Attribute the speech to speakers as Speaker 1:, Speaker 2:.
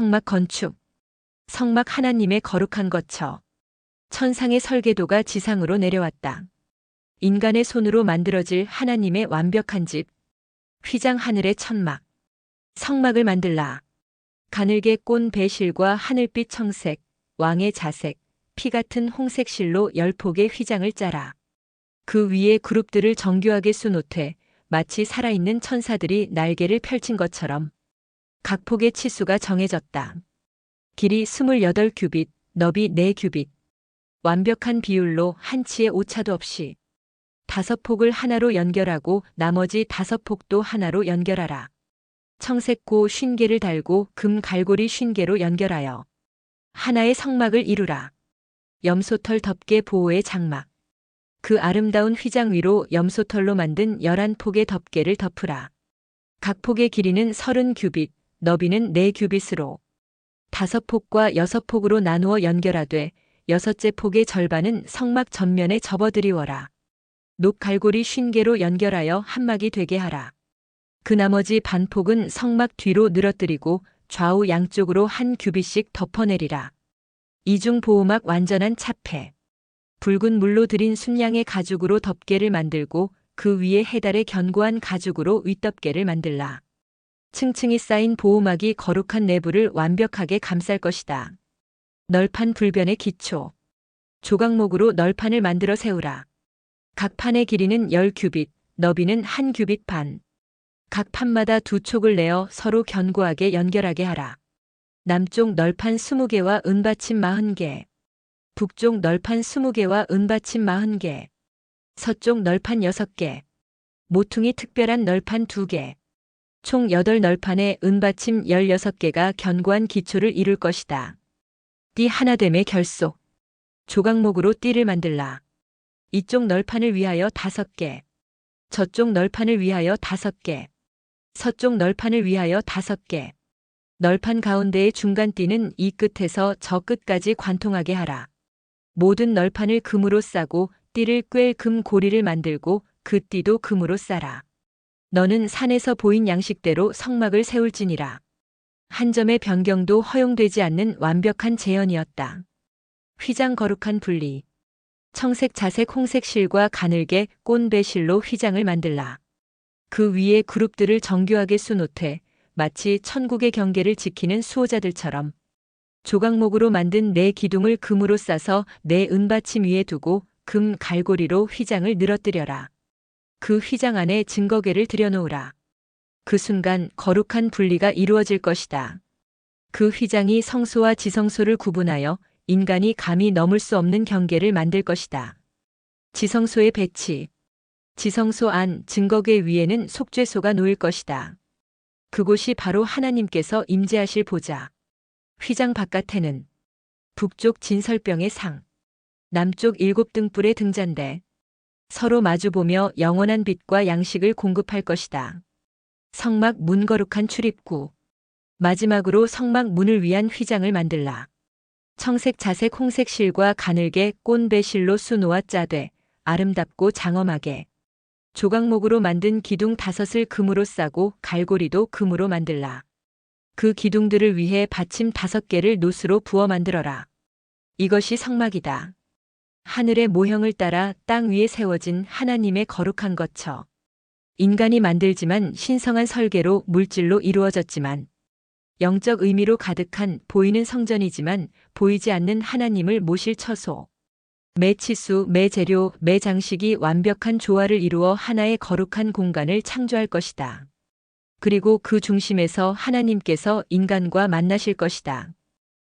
Speaker 1: 성막 건축. 성막 하나님의 거룩한 거처. 천상의 설계도가 지상으로 내려왔다. 인간의 손으로 만들어질 하나님의 완벽한 집. 휘장 하늘의 천막. 성막을 만들라. 가늘게 꼰 배실과 하늘빛 청색, 왕의 자색, 피 같은 홍색 실로 열 폭의 휘장을 짜라. 그 위에 그룹들을 정교하게 수놓되 마치 살아있는 천사들이 날개를 펼친 것처럼 각 폭의 치수가 정해졌다. 길이 28규빗, 너비 4규빗. 완벽한 비율로 한 치의 오차도 없이 다섯 폭을 하나로 연결하고 나머지 다섯 폭도 하나로 연결하라. 청색고 쉰 개를 달고 금 갈고리 쉰 개로 연결하여 하나의 성막을 이루라. 염소털 덮개 보호의 장막. 그 아름다운 휘장 위로 염소털로 만든 열한 폭의 덮개를 덮으라. 각 폭의 길이는 서른 규빗, 너비는 네 규빗으로 다섯 폭과 여섯 폭으로 나누어 연결하되 여섯째 폭의 절반은 성막 전면에 접어들이워라. 녹갈고리 쉰 개로 연결하여 한막이 되게 하라. 그 나머지 반폭은 성막 뒤로 늘어뜨리고 좌우 양쪽으로 한 규빗씩 덮어내리라. 이중 보호막 완전한 차폐. 붉은 물로 들인 순양의 가죽으로 덮개를 만들고 그 위에 해달의 견고한 가죽으로 윗덮개를 만들라. 층층이 쌓인 보호막이 거룩한 내부를 완벽하게 감쌀 것이다. 널판 불변의 기초. 조각목으로 널판을 만들어 세우라. 각 판의 길이는 10규빗, 너비는 한 규빗 반. 각 판마다 두 촉을 내어 서로 견고하게 연결하게 하라. 남쪽 널판 20개와 은받침 40개. 북쪽 널판 20개와 은받침 40개. 서쪽 널판 6개. 모퉁이 특별한 널판 2개. 총 8널판에 은받침 16개가 견고한 기초를 이룰 것이다. 띠 하나됨의 결속. 조각목으로 띠를 만들라. 이쪽 널판을 위하여 5개. 저쪽 널판을 위하여 5개. 서쪽 널판을 위하여 5개. 널판 가운데의 중간띠는 이 끝에서 저 끝까지 관통하게 하라. 모든 널판을 금으로 싸고 띠를 꿰 금 고리를 만들고 그 띠도 금으로 싸라. 너는 산에서 보인 양식대로 성막을 세울지니라. 한 점의 변경도 허용되지 않는 완벽한 재현이었다. 휘장 거룩한 분리. 청색 자색 홍색 실과 가늘게 꼰배 실로 휘장을 만들라. 그 위에 그룹들을 정교하게 수놓되 마치 천국의 경계를 지키는 수호자들처럼 조각목으로 만든 네 기둥을 금으로 싸서 네 은받침 위에 두고 금 갈고리로 휘장을 늘어뜨려라. 그 휘장 안에 증거계를 들여놓으라. 그 순간 거룩한 분리가 이루어질 것이다. 그 휘장이 성소와 지성소를 구분하여 인간이 감히 넘을 수 없는 경계를 만들 것이다. 지성소의 배치. 지성소 안 증거계 위에는 속죄소가 놓일 것이다. 그곳이 바로 하나님께서 임재하실 보좌. 휘장 바깥에는 북쪽 진설병의 상, 남쪽 일곱 등불의 등잔대, 서로 마주보며 영원한 빛과 양식을 공급할 것이다. 성막 문 거룩한 출입구. 마지막으로 성막 문을 위한 휘장을 만들라. 청색 자색 홍색 실과 가늘게 꼰배 실로 수놓아 짜되 아름답고 장엄하게 조각목으로 만든 기둥 다섯을 금으로 싸고 갈고리도 금으로 만들라. 그 기둥들을 위해 받침 다섯 개를 노스로 부어 만들어라. 이것이 성막이다. 하늘의 모형을 따라 땅 위에 세워진 하나님의 거룩한 거처. 인간이 만들지만 신성한 설계로 물질로 이루어졌지만 영적 의미로 가득한 보이는 성전이지만 보이지 않는 하나님을 모실 처소. 매 치수, 매 재료, 매 장식이 완벽한 조화를 이루어 하나의 거룩한 공간을 창조할 것이다. 그리고 그 중심에서 하나님께서 인간과 만나실 것이다.